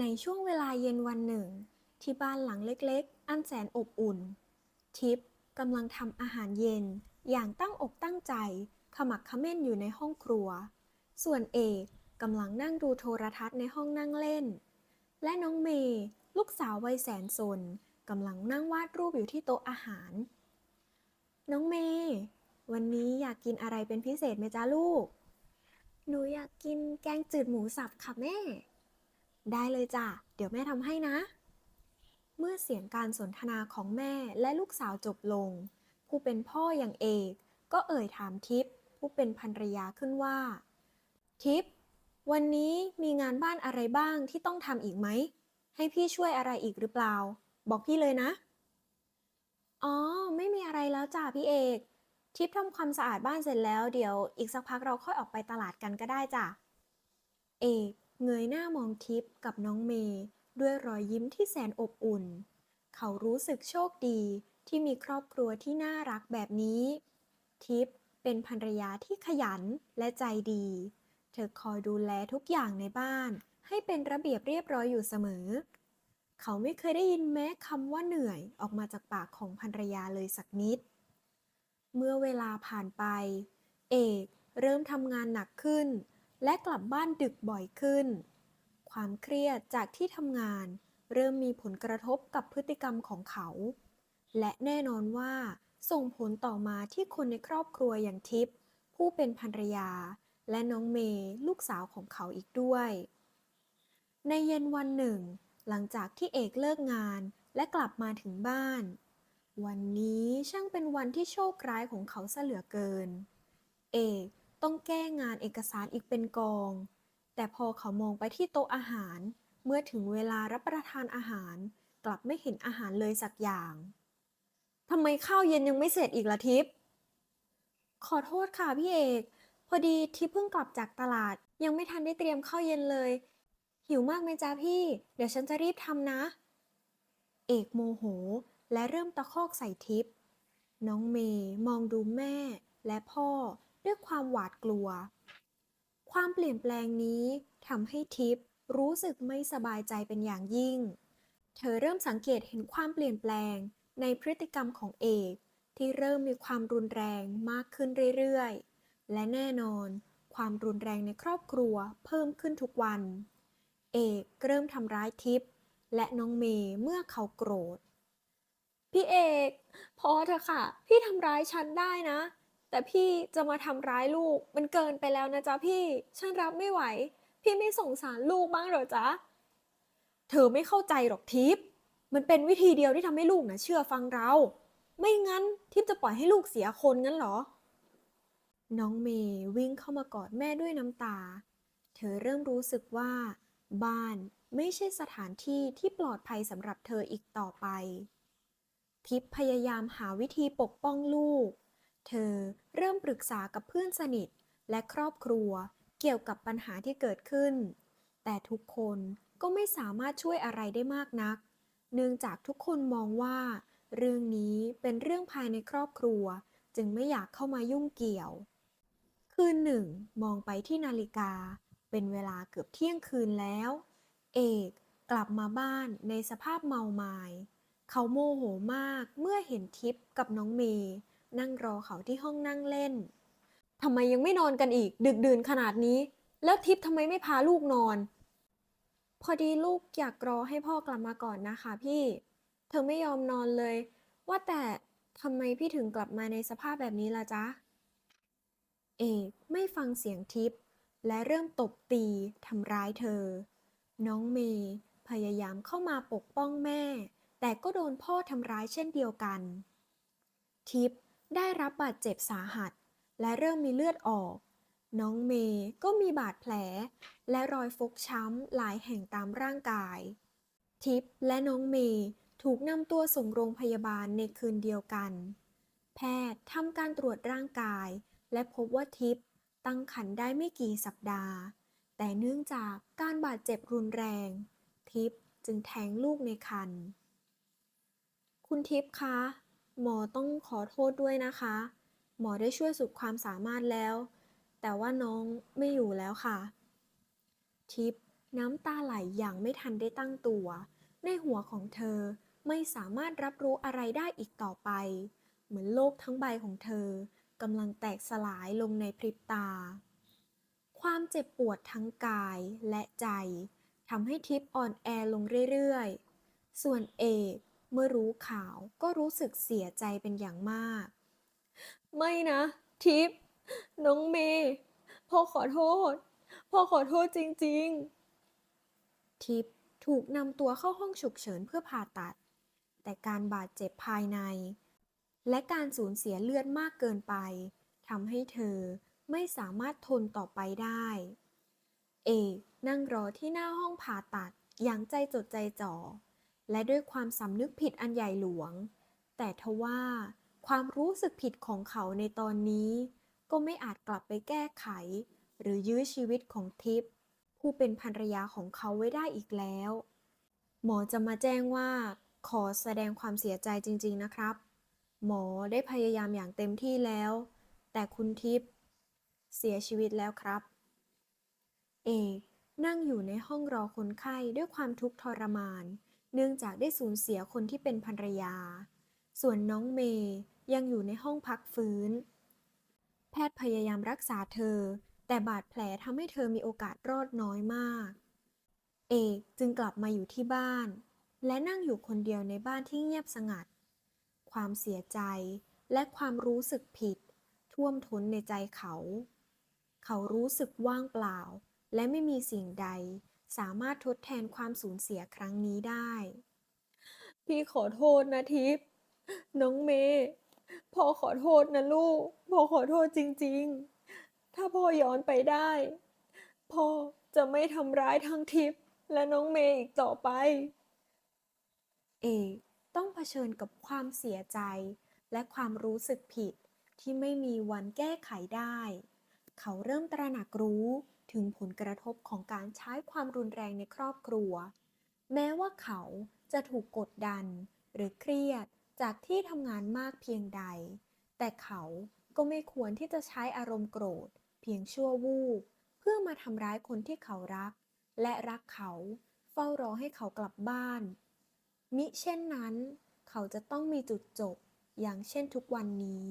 ในช่วงเวลาเย็นวันหนึ่ง ที่บ้านหลังเล็กๆ อันแสนอบอุ่น ทิพย์กำลังทำอาหารเย็น อย่างตั้งอกตั้งใจ ขมักเขม้นอยู่ในห้องครัว ส่วนเอกกำลังนั่งดูโทรทัศน์ในห้องนั่งเล่น และน้องเมย์ลูกสาววัยแสนสนกำลังนั่งวาดรูปอยู่ที่โต๊ะอาหาร น้องเมย์วันนี้อยากกินอะไรเป็นพิเศษไหมจ๊ะลูก หนูอยากกินแกงจืดหมูสับค่ะแม่ ได้เลยจ้ะ เดี๋ยวแม่ทำให้นะ เมื่อเสียงการสนทนาของแม่และลูกสาวจบลง ผู้เป็นพ่ออย่างเอกก็เอ่ยถามทิพย์ผู้เป็นภรรยาขึ้นว่า ทิพย์วันนี้มีงานบ้านอะไรบ้างที่ต้องทำอีกไหม ให้พี่ช่วยอะไรอีกหรือเปล่า บอกพี่เลยนะ อ๋อ ไม่มีอะไรแล้วจ้ะพี่เอก ทิพย์ทำความสะอาดบ้านเสร็จแล้ว เดี๋ยวอีกสักพักเราค่อยออกไปตลาดกันก็ได้จ้ะ เอก เงยหน้ามองทิพย์กับน้องเมย์ด้วยรอยยิ้มที่แสนอบอุ่น เขารู้สึกโชคดีที่มีครอบครัวที่น่ารักแบบนี้ ทิพย์เป็นภรรยาที่ขยันและใจดี เธอคอยดูแลทุกอย่างในบ้าน ให้เป็นระเบียบเรียบร้อยอยู่เสมอ เขาไม่เคยได้ยินแม้คำว่าเหนื่อยออกมาจากปากของภรรยาเลยสักนิด เมื่อเวลาผ่านไป เอกเริ่มทำงานหนักขึ้น และกลับบ้านดึกบ่อยขึ้น ความเครียดจากที่ทำงาน เริ่มมีผลกระทบกับพฤติกรรมของเขา และแน่นอนว่า ส่งผลต่อมาที่คนในครอบครัวอย่างทิพย์ผู้เป็นภรรยา และน้องเมย์ลูกสาวของเขาอีกด้วย ในเย็นวันหนึ่ง หลังจากที่เอกเลิกงานและกลับมาถึงบ้าน วันนี้ช่างเป็นวันที่โชคร้ายของเขาซะเหลือเกิน เอก ต้องแก้งานเอกสารอีกเป็นกอง แต่พอเขามองไปที่โต๊ะอาหาร เมื่อถึงเวลารับประทานอาหาร กลับไม่เห็นอาหารเลยสักอย่างทำไมข้าวเย็นยังไม่เสร็จอีกล่ะทิพย์ขอโทษค่ะพี่เอก พอดีทิพย์เพิ่งกลับจากตลาด ยังไม่ทันได้เตรียมข้าวเย็นเลย หิวมากไหมจ๊ะพี่ เดี๋ยวฉันจะรีบทำนะ เอกโมโห และเริ่มตะคอกใส่ทิพย์น้องเมย์มองดูแม่และพ่อ ด้วยความหวาดกลัว ความเปลี่ยนแปลงนี้ทำให้ทิพย์รู้สึกไม่สบายใจเป็นอย่างยิ่ง เธอเริ่มสังเกตเห็นความเปลี่ยนแปลงในพฤติกรรมของเอกที่เริ่มมีความรุนแรงมากขึ้นเรื่อยๆ และแน่นอน ความรุนแรงในครอบครัวเพิ่มขึ้นทุกวัน เอกเริ่มทำร้ายทิพย์และน้องเมย์เมื่อเขาโกรธ พี่เอก พอเถอะค่ะ พี่ทำร้ายฉันได้นะ แต่พี่จะมาทำร้ายลูก มันเกินไปแล้วนะจ๊ะพี่ ฉันรับไม่ไหว พี่ไม่สงสารลูกบ้างเหรอจ๊ะ เธอไม่เข้าใจหรอกทิพย์มันเป็นวิธีเดียวที่ทำให้ลูกนะเชื่อฟังเรา ไม่งั้นทิพย์จะปล่อยให้ลูกเสียคนงั้นเหรอ น้องเมย์วิ่งเข้ามากอดแม่ด้วยน้ำตา เธอเริ่มรู้สึกว่า บ้านไม่ใช่สถานที่ที่ปลอดภัยสำหรับเธออีกต่อไป ทิพย์พยายามหาวิธีปกป้องลูก เธอเริ่มปรึกษากับเพื่อนสนิทและครอบครัวเกี่ยวกับปัญหาที่เกิดขึ้น แต่ทุกคนก็ไม่สามารถช่วยอะไรได้มากนัก เนื่องจากทุกคนมองว่า เรื่องนี้เป็นเรื่องภายในครอบครัว จึงไม่อยากเข้ามายุ่งเกี่ยว คืนหนึ่ง มองไปที่นาฬิกา เป็นเวลาเกือบเที่ยงคืนแล้ว เอกกลับมาบ้านในสภาพเมาไมา้เขาโมโหมากเมื่อเห็นทิพย์กับน้องเมย์ นั่งรอเขาที่ห้องนั่งเล่นทำไมยังไม่นอนกันอีก ดึกดื่นขนาดนี้ แล้วทิพย์ทำไมไม่พาลูกนอน พอดีลูกอยากรอให้พ่อกลับมาก่อนนะคะพี่ เธอไม่ยอมนอนเลย ว่าแต่ทำไมพี่ถึงกลับมาในสภาพแบบนี้ล่ะจ๊ะ เอกไม่ฟังเสียงทิพย์และเริ่มตบตีทำร้ายเธอ น้องเมย์พยายามเข้ามาปกป้องแม่ แต่ก็โดนพ่อทำร้ายเช่นเดียวกัน ทิพย์ ได้รับบาดเจ็บสาหัส และเริ่มมีเลือดออก น้องเมย์ก็มีบาดแผล และรอยฟกช้ำหลายแห่งตามร่างกาย ทิพย์และน้องเมย์ถูกนำตัวส่งโรงพยาบาลในคืนเดียวกัน แพทย์ทำการตรวจร่างกาย และพบว่าทิพย์ตั้งครรภ์ได้ไม่กี่สัปดาห์ แต่เนื่องจากการบาดเจ็บรุนแรง ทิพย์จึงแท้งลูกในครรภ์คุณทิพย์คะ หมอต้องขอโทษด้วยนะคะ หมอได้ช่วยสุดความสามารถแล้ว แต่ว่าน้องไม่อยู่แล้วค่ะ ทิพย์น้ำตาไหลอย่างไม่ทันได้ตั้งตัว ในหัวของเธอไม่สามารถรับรู้อะไรได้อีกต่อไป เหมือนโลกทั้งใบของเธอกำลังแตกสลายลงในพริบตา ความเจ็บปวดทั้งกายและใจทำให้ทิพย์อ่อนแอลงเรื่อยๆ ส่วนเอก เมื่อรู้ข่าวก็รู้สึกเสียใจเป็นอย่างมาก ไม่นะ ทิพย์น้องเมย์พ่อขอโทษ พ่อขอโทษจริง ๆ ทิพย์ถูกนำตัวเข้าห้องฉุกเฉินเพื่อผ่าตัด แต่การบาดเจ็บภายใน และการสูญเสียเลือดมากเกินไปทำให้เธอไม่สามารถทนต่อไปได้ เอกนั่งรอที่หน้าห้องผ่าตัดอย่างใจจดใจจ่อ และด้วยความสำนึกผิดอันใหญ่หลวง แต่ทว่าความรู้สึกผิดของเขาในตอนนี้ ก็ไม่อาจกลับไปแก้ไข หรือยื้อชีวิตของทิพย์ผู้เป็นภรรยาของเขาไว้ได้อีกแล้ว หมอจะมาแจ้งว่า ขอแสดงความเสียใจจริง ๆ นะครับ หมอได้พยายามอย่างเต็มที่แล้ว แต่คุณทิพย์เสียชีวิตแล้วครับ เอกนั่งอยู่ในห้องรอคนไข้ด้วยความทุกข์ทรมาน เนื่องจากได้สูญเสียคนที่เป็นภรรยา ส่วนน้องเมย์ยังอยู่ในห้องพักฟื้น แพทย์พยายามรักษาเธอ แต่บาดแผลทำให้เธอมีโอกาสรอดน้อยมาก เอกจึงกลับมาอยู่ที่บ้าน และนั่งอยู่คนเดียวในบ้านที่เงียบสงัด ความเสียใจและความรู้สึกผิด ท่วมท้นในใจเขา เขารู้สึกว่างเปล่า และไม่มีสิ่งใด สามารถทดแทนความสูญเสียครั้งนี้ได้ พี่ขอโทษนะทิพย์น้องเมย์พ่อขอโทษนะลูกพ่อขอโทษจริงๆ ถ้าพ่อย้อนไปได้ พ่อจะไม่ทำร้ายทั้งทิพย์และน้องเมย์อีกต่อไป เอกต้องเผชิญกับความเสียใจและความรู้สึกผิดที่ไม่มีวันแก้ไขได้ เขาเริ่มตระหนักรู้ถึงผลกระทบของการใช้ความรุนแรงในครอบครัว แม้ว่าเขาจะถูกกดดัน หรือเครียดจากที่ทำงานมากเพียงใด แต่เขาก็ไม่ควรที่จะใช้อารมณ์โกรธ เพียงชั่ววูบเพื่อมาทำร้ายคนที่เขารัก และรักเขาเฝ้ารอให้เขากลับบ้าน มิเช่นนั้น เขาจะต้องมีจุดจบอย่างเช่นทุกวันนี้